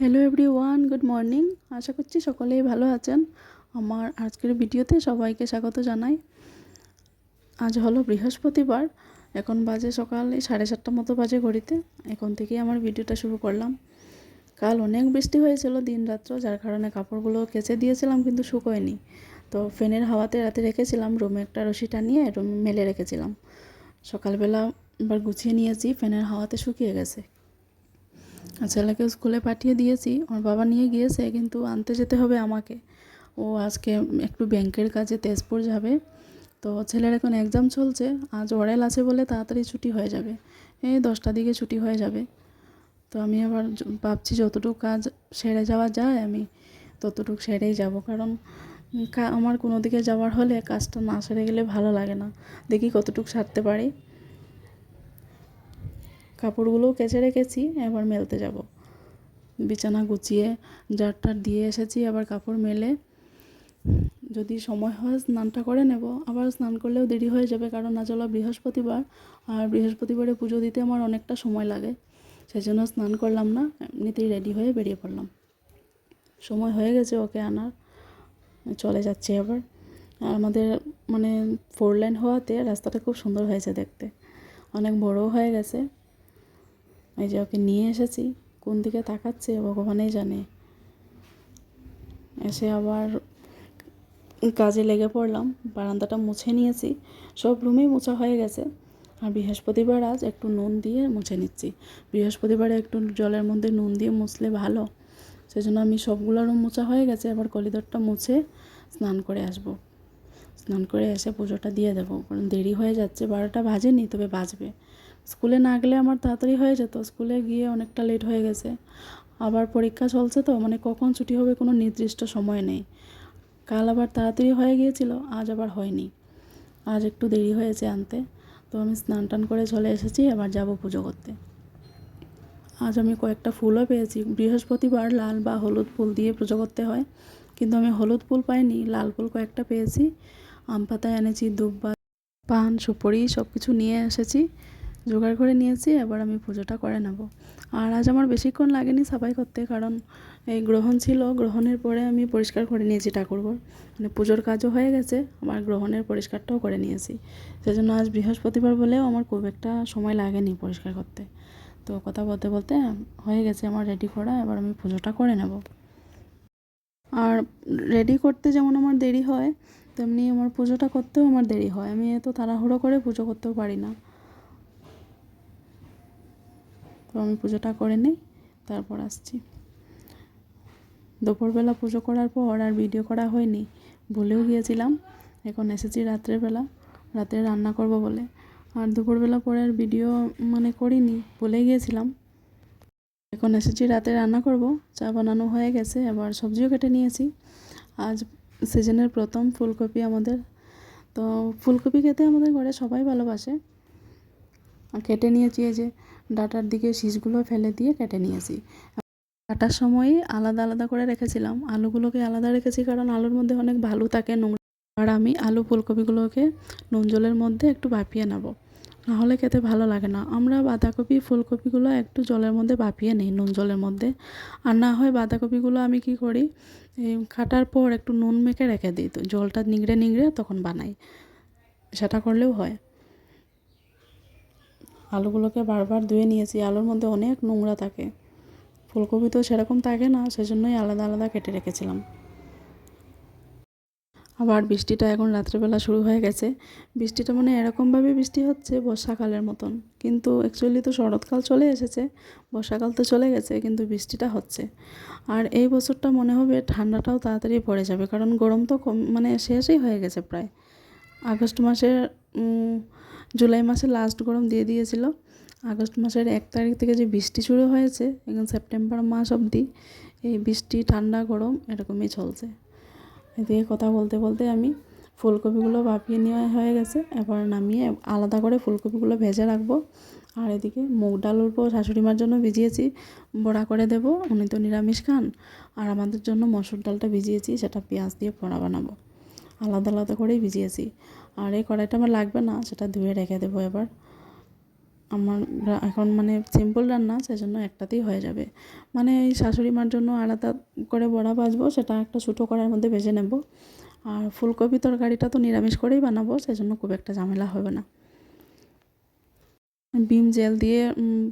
Hello everyone good morning আশা করছি সকলেই ভালো আছেন। আমার আজকের ভিডিওতে সবাইকে স্বাগত জানাই। আজ হলো বৃহস্পতিবার, এখন বাজে সকাল সাড়ে সাতটা মতো বাজে ঘড়িতে। এখন থেকেই আমার ভিডিওটা শুরু করলাম। কাল অনেক বৃষ্টি হয়েছিল দিন রাত্র, যার কারণে কাপড়গুলো কেচে দিয়েছিলাম, কিন্তু শুকোয়নি। তো ফ্যানের হাওয়াতে রাতে রেখেছিলাম, রুমে একটা রশি টানিয়ে রুম মেলে রেখেছিলাম। সকালবেলা এবার গুছিয়ে নিয়েছি, ফ্যানের হাওয়াতে শুকিয়ে গেছে। ছেলেকে স্কুলে পাঠিয়ে দিয়েছি। ওর বাবা নিয়ে গিয়েছে, কিন্তু আনতে যেতে হবে আমাকে। ও আজকে একটু ব্যাংকের কাজে তেজপুর যাবে। তো ছেলের এখন এক্সাম চলছে, আজ ওরাল আছে বলে তাড়াতাড়ি ছুটি হয়ে যাবে। এই দশটার দিকে ছুটি হয়ে যাবে। তো আমি আবার ভাবছি যতটুকু কাজ সেরে যাওয়া যায়, আমি ততটুকু সেরেই যাব। কারণ আমার কোনো দিকে যাওয়ার হলে কাজটা না সেরে গেলে ভালো লাগে না। দেখি কতটুকু সারতে পারি। কাপড়গুলোও কেচে রেখেছি, এবার মেলতে যাব। বিছানা গুছিয়ে, জারটার দিয়ে এসেছি, আবার কাপড় মেলে। যদি সময় হয় স্নানটা করে নেব। আবার স্নান করলেও দেরি হয়ে যাবে, কারণ আজ হলো বৃহস্পতিবার, আর বৃহস্পতিবারে পুজো দিতে আমার অনেকটা সময় লাগে। সেই জন্য স্নান করলাম না, এমনিতেই রেডি হয়ে বেরিয়ে পড়লাম। সময় হয়ে গেছে ওকে আনার, চলে যাচ্ছে আবার। আর আমাদের মানে ফোর লাইন হওয়াতে রাস্তাটা খুব সুন্দর হয়েছে দেখতে। অনেক বড়ও হয়ে গেছে। এই যে ওকে নিয়ে এসেছি, কোন দিকে তাকাচ্ছে ভগবানই জানে। এসে আবার কাজে লেগে পড়লাম, বারান্দাটা মুছে নিয়েছি, সব রুমেই মোছা হয়ে গেছে। আর বৃহস্পতিবার আজ একটু নুন দিয়ে মুছে নিচ্ছি। বৃহস্পতিবারে একটু জলের মধ্যে নুন দিয়ে মুছলে ভালো। সেজন্য আমি সবগুলো রুম মোছা হয়ে গেছে আবার কলিদরটা মুছে স্নান করে আসব। স্নান করে এসে পুজোটা দিয়ে দেবো, কারণ দেরি হয়ে যাচ্ছে, বারোটা বাজেনি, তবে বাজবে। স্কুলে না গেলে আমার তাড়াতাড়ি হয়ে যেত। স্কুলে গিয়ে অনেকটা লেট হয়ে গেছে। আবার পরীক্ষা চলছে তো মানে কখন ছুটি হবে কোনো নির্দিষ্ট সময় নেই। কাল আবার তাড়াতাড়ি হয়ে গিয়েছিল, আজ আবার হয়নি। আজ একটু দেরি হয়েছে আনতে। তো আমি স্নান টান করে চলে এসেছি আবার যাব পুজো করতে। আজ আমি কয়েকটা ফুলও পেয়েছি। বৃহস্পতিবার লাল বা হলুদ ফুল দিয়ে পুজো করতে হয়। কিন্তু আমি হলুদ ফুল পাইনি, লাল ফুল কয়েকটা পেয়েছি। আম পাতায় এনেছি দুব্বা পান, সুপারি সব কিছু নিয়ে এসেছি। জোগাড় করে নিয়েছি, এবার আমি পুজোটা করে নেব। আর আজ আমার বেশিক্ষণ লাগেনি সাফাই করতে, কারণ এই গ্রহণ ছিল। গ্রহণের পরে আমি পরিষ্কার করে নিয়েছি ঠাকুরঘর। মানে পুজোর কাজও হয়ে গেছে আমার গ্রহণের পরিষ্কারটাও করে নিয়েছি। সেজন্য আজ বৃহস্পতিবার বলেও আমার খুব একটা সময় লাগেনি পরিষ্কার করতে। তো কথা বলতে বলতে হয়ে গেছে আমার রেডি করা, এবার আমি পুজোটা করে নেব। আর রেডি করতে যেমন আমার দেরি হয়, তেমনি আমার পুজোটা করতেও আমার দেরি হয়। আমি এত তাড়াহুড়ো করে পুজো করতেও পারি না। তো আমি পুজোটা করে নিই, তারপর আসছি। দুপুরবেলা পুজো করার পর আর ভিডিও করা হয়নি, ভুলেও গিয়েছিলাম। এখন এসেছি রাত্রেবেলা রাতে রান্না করব বলে। আর দুপুরবেলা পরে আর ভিডিও মানে করিনি, ভুলে গিয়েছিলাম। এখন এসেছি রাতে রান্না করব, চা বানানো হয়ে গেছে, এবার সবজিও কেটে নিয়েছি। আজ সিজনের প্রথম ফুলকপি আমাদের। তো ফুলকপি খেতে আমাদের ঘরে সবাই ভালোবাসে। কেটে নিয়েছি এই যে ডাটার দিকে শীষগুলো ফেলে দিয়ে কেটে নিয়েছি। কাটার সময় আলাদা আলাদা করে রেখেছিলাম। আলুগুলোকে আলাদা রেখেছি কারণ আলুর মধ্যে অনেক ভালো থাকে নোংরা। আর আমি আলু ফুলকপিগুলোকে নুন জলের মধ্যে একটু ভাপিয়ে নেব। নাহলে খেতে ভালো লাগে না। আমরা বাঁধাকপি, ফুলকপিগুলো একটু জলের মধ্যে ভাপিয়ে নিই নুন জলের মধ্যে। আর না হয় বাঁধাকপিগুলো আমি কি করি কাটার পর একটু নুন মেখে রেখে দিই। তো জলটা নিংড়ে নিংড়ে তখন বানাই। সেটা করলেও হয়। আলুগুলোকে বারবার ধুয়ে নিয়েছি। আলুর মধ্যে অনেক নোংরা থাকে। ফুলকপি তো সেরকম থাকে না, সেজন্যই আলাদা আলাদা কেটে রেখেছিলাম। আবার বৃষ্টিটা এখন রাত্রেবেলা শুরু হয়ে গেছে। বৃষ্টিটা মানে এরকমভাবে বৃষ্টি হচ্ছে বর্ষাকালের মতন। কিন্তু অ্যাকচুয়ালি তো শরৎকাল চলে এসেছে, বর্ষাকাল তো চলে গেছে, কিন্তু বৃষ্টিটা হচ্ছে। আর এই বছরটা মনে হবে ঠান্ডাটাও তাড়াতাড়ি পড়ে যাবে, কারণ গরম তো কম মানে শেষই হয়ে গেছে প্রায়। আগস্ট মাসের জুলাই মাসে লাস্ট গরম দিয়ে দিয়েছিল। আগস্ট মাসের এক তারিখ থেকে যে বৃষ্টি শুরু হয়েছে, এখন সেপ্টেম্বর মাস অবধি এই বৃষ্টি, ঠান্ডা, গরম এরকমই চলছে। এদিকে কথা বলতে বলতে আমি ফুলকপিগুলো ভাপিয়ে নেওয়া হয়ে গেছে। এবার নামিয়ে আলাদা করে ফুলকপিগুলো ভেজে রাখব। আর এদিকে মুগ ডাল অল্প শাশুড়ি মার জন্য ভিজিয়েছি, বড়া করে দেব। উনি তো নিরামিষ খান। আর আমাদের জন্য মসুর ডালটা ভিজিয়েছি, সেটা পেঁয়াজ দিয়ে বড়া বানাবো। আলাদা আলাদা করেই ভিজিয়েছি। আর এই কড়াইটা আমার লাগবে না, সেটা ধুয়ে রেখে দেবো এবার। আমার এখন মানে সিম্পল রান্না, সেজন্য একটাতেই হয়ে যাবে। মানে এই শাশুড়ি মার জন্য আলাদা করে বড়া ভাজবো, সেটা একটা ছোটো কড়াইয়ের মধ্যে ভেজে নেব। আর ফুলকপি তরকারিটা তো নিরামিষ করেই বানাবো, সেজন্য খুব একটা ঝামেলা হবে না। বিম জেল দিয়ে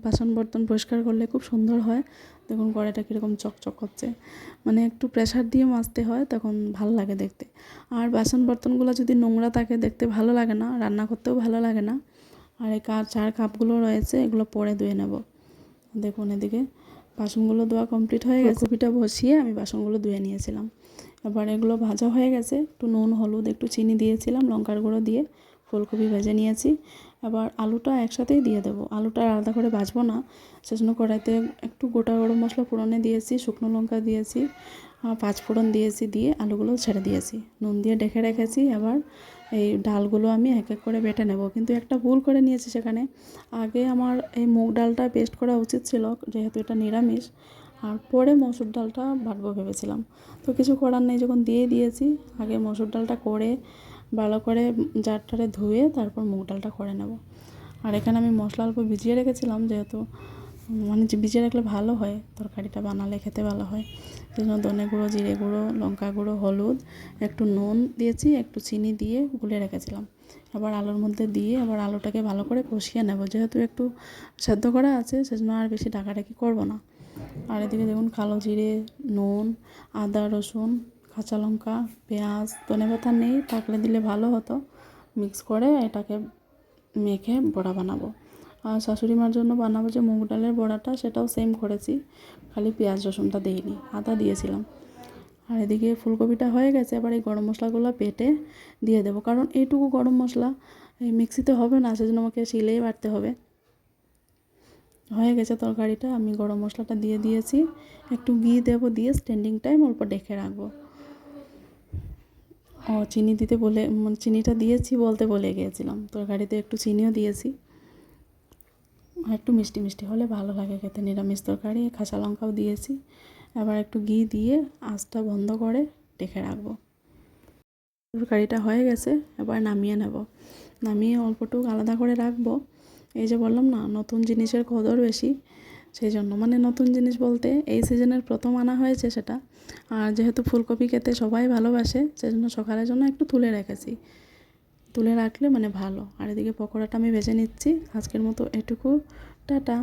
বাসন বর্তন পরিষ্কার করলে খুব সুন্দর হয়। দেখুন কড়াইটা কীরকম চকচক হচ্ছে মানে একটু প্রেশার দিয়ে মাজতে হয়, তখন ভালো লাগে দেখতে। আর বাসন বর্তনগুলো যদি নোংরা থাকে, দেখতে ভালো লাগে না, রান্না করতেও ভালো লাগে না। আর এই কাপ চার কাপগুলো রয়েছে, এগুলো পরে ধুয়ে নেব। দেখুন এদিকে বাসনগুলো ধোয়া কমপ্লিট হয়ে গেছে। কপিটা বসিয়ে আমি বাসনগুলো ধুয়ে নিয়েছিলাম। এবার এগুলো ভাজা হয়ে গেছে। একটু নুন, হলুদ, একটু চিনি দিয়েছিলাম, লঙ্কার গুঁড়ো দিয়ে। ফুলকপি ভেজে নিয়েছি। এবার আলুটা একসাথেই দিয়ে দেবো। আলুটা আলাদা করে ভাজবো না। সেজন্য কড়াইতে একটু গোটা গরম মশলা ফোড়নে দিয়েছি, শুকনো লঙ্কা দিয়েছি পাঁচ ফোড়ন দিয়েছি, দিয়ে আলুগুলো ছেড়ে দিয়েছি। নুন দিয়ে ডেকে রেখেছি। এবার এই ডালগুলো আমি এক এক করে বেটে নেব। কিন্তু একটা ভুল করে নিয়েছি সেখানে। আগে আমার এই মুগ ডালটা পেস্ট করা উচিত ছিল, যেহেতু এটা নিরামিষ। আর পরে মসুর ডালটা বাটবো ভেবেছিলাম। তো কিছু করার নেই, যখন দিয়ে দিয়েছি, আগে মসুর ডালটা করে ভালো করে জারটারে ধুয়ে তারপর মুগ ডালটা করে নেব। আর এখানে আমি মশলা অল্প ভিজিয়ে রেখেছিলাম যেহেতু মানে ভিজিয়ে রাখলে ভালো হয়, তরকারিটা বানালে খেতে ভালো হয়। সেই জন্য ধনে গুঁড়ো, জিরে গুঁড়ো, লঙ্কা গুঁড়ো, হলুদ, একটু নুন দিয়েছি, একটু চিনি দিয়ে গুলে রেখেছিলাম। আবার আলুর মধ্যে দিয়ে আবার আলুটাকে ভালো করে কষিয়ে নেব। যেহেতু একটু সেদ্ধ করা আছে, সেজন্য আর বেশি ডাকাডাকি করব না। আর এদিকে দেখুন কালো জিরে, নুন, আদা, রসুন কাঁচা লঙ্কা, পেঁয়াজ, ধনে পাতা নেই, থাকলে দিলে ভালো হতো। মিক্স করে এটাকে মেখে বড়া বানাবো। আর শাশুড়ি মার জন্য বানাবো যে মুগ ডালের বড়াটা, সেটাও সেম করেছি। খালি পেঁয়াজ, রসুনটা দিইনি, আদা দিয়েছিলাম। আর এদিকে ফুলকপিটা হয়ে গেছে, এবার এই গরম মশলাগুলো পেটে দিয়ে দেবো। কারণ এইটুকু গরম মশলা এই মিক্সিতে হবে না, সেজন্য আমাকে শিলেই বাটতে হবে। হয়ে গেছে তরকারিটা, আমি গরম মশলাটা দিয়ে দিয়েছি। একটু ঘি দেবো, দিয়ে স্ট্যান্ডিং টাইম অল্প ডেকে রাখব। ও চিনি দিতে বলে মানে চিনিটা দিয়েছি বলতে বলে গিয়েছিলাম। তরকারিতে একটু চিনিও দিয়েছি। একটু মিষ্টি মিষ্টি হলে ভালো লাগে খেতে, নিরামিষ তরকারি, কাঁচা লঙ্কাও দিয়েছি। এবার একটু ঘি দিয়ে আঁচটা বন্ধ করে ডেকে রাখব। তরকারিটা হয়ে গেছে, এবার নামিয়ে নেব। নামিয়ে অল্পটুকু আলাদা করে রাখব। এই যে বললাম না, নতুন জিনিসের কদর বেশি। সেই জন্য মানে নতুন জিনিস বলতে এই সিজনের প্রথম আনা হয়েছে সেটা। আর যেহেতু ফুলকপি খেতে সবাই ভালোবাসে সেই জন্য সকালের জন্য একটু তুলে রেখেছি। তুলে রাখলে মানে ভালো। আর এদিকে পকোড়াটা আমি ভেজে নিচ্ছি। আজকের মতো এটুকু। টাটা।